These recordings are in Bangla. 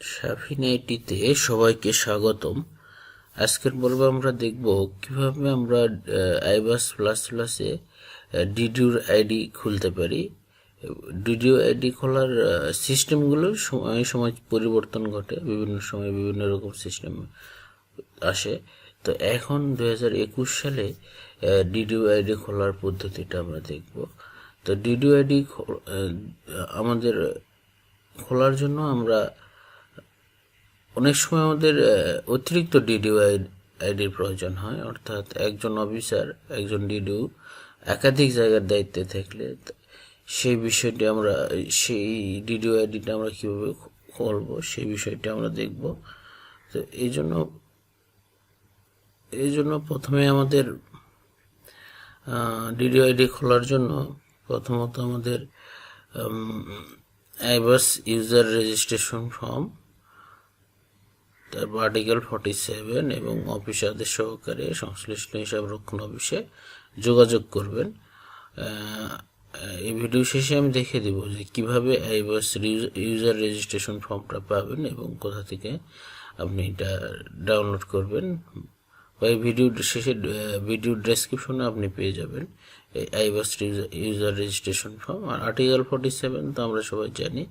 সাফিন আইটিতে সবাইকে স্বাগতম। আজকের পর্বে আমরা দেখব কীভাবে আমরা আইবাস প্লাস প্লাসে ডিডিউর আইডি খুলতে পারি। ডিডিও আইডি খোলার সিস্টেমগুলো সময় সময় পরিবর্তন ঘটে। বিভিন্ন সময় বিভিন্ন রকম সিস্টেম আসে। তো এখন দু হাজার একুশ সালে ডিডিও আইডি খোলার পদ্ধতিটা আমরা দেখব। তো ডিডিও আইডি আমাদের খোলার জন্য আমরা অনেক সময় আমাদের অতিরিক্ত ডিডিও আইডির প্রয়োজন হয়, অর্থাৎ একজন অফিসার একজন ডিডিও একাধিক জায়গার দায়িত্বে থাকলে সেই বিষয়টি আমরা, সেই ডিডিও আইডিটা আমরা কীভাবে খুলবো সেই বিষয়টি আমরা দেখব। তো এই জন্য এই জন্য প্রথমে আমাদের ডিডিও আইডি খোলার জন্য প্রথমত আমাদের আইবাস ইউজার রেজিস্ট্রেশন ফর্ম তারপর আর্টিকেল ফর্টি সেভেন এবং অফিস আদেশ সহকারে সংশ্লিষ্ট হিসাব রক্ষণ অফিসে যোগাযোগ করবেন। এই ভিডিও শেষে আমি দেখে দিব যে কীভাবে আইবাস ইউজার রেজিস্ট্রেশন ফর্মটা পাবেন এবং কোথা থেকে আপনি এটা ডাউনলোড করবেন। বা এই ভিডিও শেষে ভিডিও ডেসক্রিপশনে আপনি পেয়ে যাবেন এই আইবাস ইউজার রেজিস্ট্রেশন ফর্ম আর আর্টিকেল ফর্টি সেভেন তো আমরা সবাই জানি,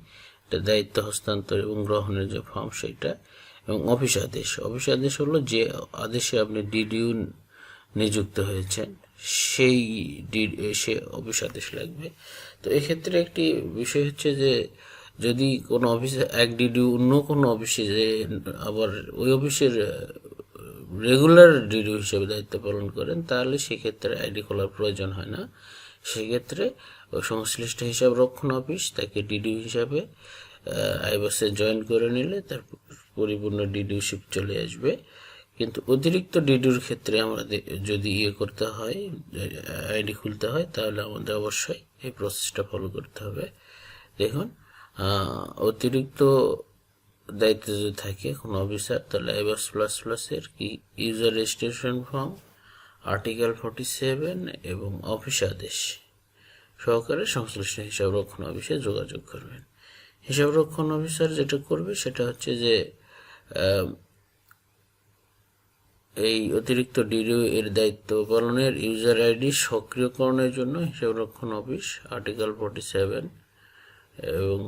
এটা দায়িত্ব হস্তান্তর এবং গ্রহণের যে ফর্ম সেটা এবং অফিস আদেশ। অফিস আদেশ হলো যে আদেশে আপনি ডিডিউ নিযুক্ত হয়েছেন, সেই সে অফিস আদেশ লাগবে। তো এক্ষেত্রে একটি বিষয় হচ্ছে যে, যদি কোনো অফিসে এক ডিডিউ অন্য কোনো অফিসে যে আবার ওই অফিসের রেগুলার ডিডিউ হিসেবে দায়িত্ব পালন করেন, তাহলে সেক্ষেত্রে আইডি খোলার প্রয়োজন হয় না। সেক্ষেত্রে ওই সংশ্লিষ্ট হিসাব রক্ষণ অফিস, তাকে ডিডিউ হিসাবে আইবাসে জয়েন করে নিলে তার পরিপূর্ণ ডিডিউশিপ চলে আসবে। কিন্তু অতিরিক্ত ডিডিউর ক্ষেত্রে আমাদের যদি ইয়ে করতে হয়, আইডি খুলতে হয়, তাহলে আমাদের অবশ্যই এই প্রসেসটা ফলো করতে হবে। দেখুন অতিরিক্ত দায়িত্ব যদি থাকে কোনো অফিসার তাহলে আইবাস প্লাস প্লাসের কি user registration form article forty seven এবং অফিস আদেশ সহকারে সংশ্লিষ্ট হিসাব রক্ষণ অফিসে যোগাযোগ করবেন। হিসাব রক্ষণ অফিসার যেটা করবে সেটা হচ্ছে যে এই অতিরিক্ত ডিডিও এর দায়িত্ব পালনের ইউজার আইডি সক্রিয়করণের জন্য হিসাব রক্ষণ অফিস, আর্টিকেল ফর্টি সেভেন এবং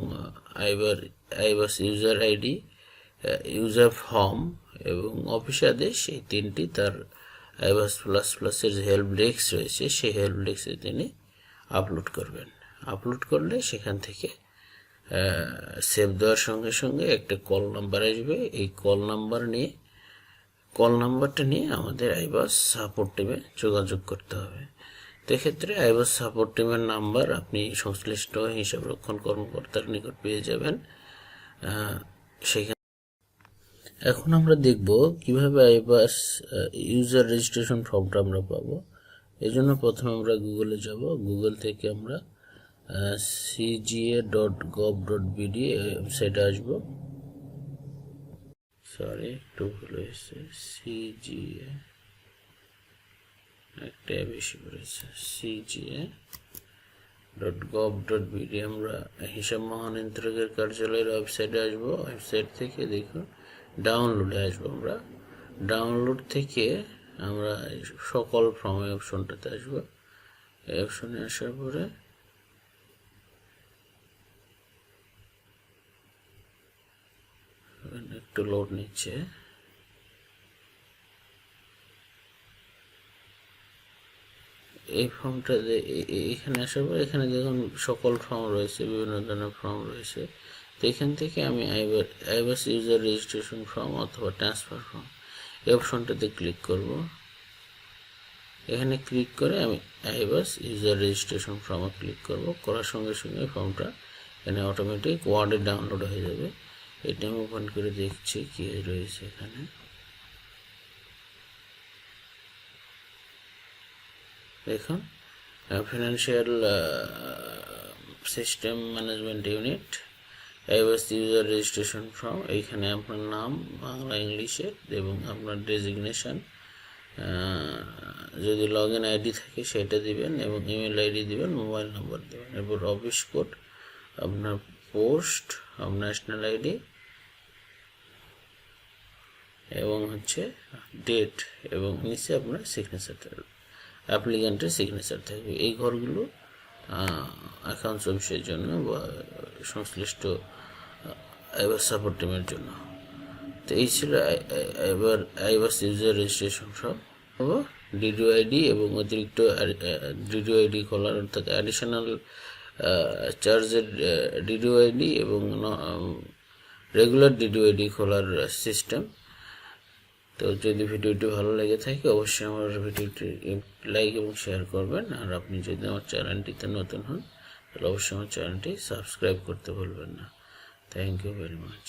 আইবার, iBAS user ID user form এবং অফিস আদেশ, এই তিনটি তার আইবাস প্লাস প্লাসের যে হেল্প ডেস্ক রয়েছে, সেই হেল্প ডেস্কে তিনি আপলোড করবেন। আপলোড করলে সেখান থেকে সেভ দেওয়ার সঙ্গে সঙ্গে একটা কল নাম্বার আসবে। এই কল নাম্বার নিয়ে কল নাম্বারটা নিয়ে আমাদের আইবাস সাপোর্ট টিমে যোগাযোগ করতে হবে। তো এক্ষেত্রে আইবাস সাপোর্ট টিমের নাম্বার আপনি সংশ্লিষ্ট হিসাব রক্ষণ কর্মকর্তার নিকট পেয়ে যাবেন। সেখানে এখন আমরা দেখব কীভাবে আইবাস ইউজার রেজিস্ট্রেশন ফর্মটা আমরা পাবো। এই জন্য প্রথমে আমরা গুগলে যাব। গুগল থেকে আমরা CGA dot gov dot BD ওয়েবসাইটে আসব। সরি একটু ভুল হয়েছে। সিজিএ একটা বেশি পড়েছে। CGA dot gov dot BD আমরা হিসাব মহানিয়ন্ত্রকের কার্যালয়ের ওয়েবসাইটে আসব। ওয়েবসাইট থেকে দেখুন ডাউনলোডে আসব আমরা। ডাউনলোড থেকে আমরা সকল ফর্ম অপশনটাতে আসব। এই অপশনে আসার পরে এখানে একটু লোড নিচ্ছে। এই ফর্মটা যে- এখানে আসার পর এখানে দেখুন সকল ফর্ম রয়েছে, বিভিন্ন ধরনের ফর্ম রয়েছে, তো এখান থেকে আমি আইবাস ইউজার রেজিস্ট্রেশন ফর্ম অথবা ট্রান্সফার ফর্ম এই অপশনটাতে ক্লিক করব। এখানে ক্লিক করে আমি আইবাস ইউজার রেজিস্ট্রেশন ফর্মে ক্লিক করব। করার সঙ্গে সঙ্গে ফর্মটা এখানে অটোমেটিক ওয়ার্ডে ডাউনলোড হয়ে যাবে। এটা ওপেন করে দেখছি কি রয়েছে এখানে। দেখুন financial system management unit iBAS user registration form এইখানে আপনার নাম, বাংলা, ইংলিশে, এবং আপনার ডেজিগনেশন যদি লগ ইন আইডি থাকে সেটা দিবেন, এবং ইমেল আইডি দিবেন মোবাইল নম্বর দেবেন। এরপর অফিস কোড আপনার পোস্ট আপনার ন্যাশনাল আইডি এবং হচ্ছে ডেট এবং নিচে আপনার সিগনেচার থাকবে অ্যাপ্লিক্যান্টের সিগনেচার থাকবে। এই ঘরগুলো অ্যাকাউন্টস অফিসের জন্য বা সংশ্লিষ্ট আইবার সাপোর্ট টিমের জন্য। তো এই ছিল এবার আইবাস ইউজার রেজিস্ট্রেশন সব ডিডিও আইডি এবং অতিরিক্ত ডিডিও আইডি খোলার অর্থাৎ অ্যাডিশনাল চার্জের ডিডিওআইডি এবং রেগুলার ডিডিওআইডি খোলার সিস্টেম তো যদি ভিডিওটি ভালো লেগে থাকে, অবশ্যই আমার ভিডিওটি লাইক এবং শেয়ার করবেন। আর আপনি যদি আমার চ্যানেলটিতে নতুন হন, তাহলে অবশ্যই আমার চ্যানেলটি সাবস্ক্রাইব করতে ভুলবেন না। Thank you very much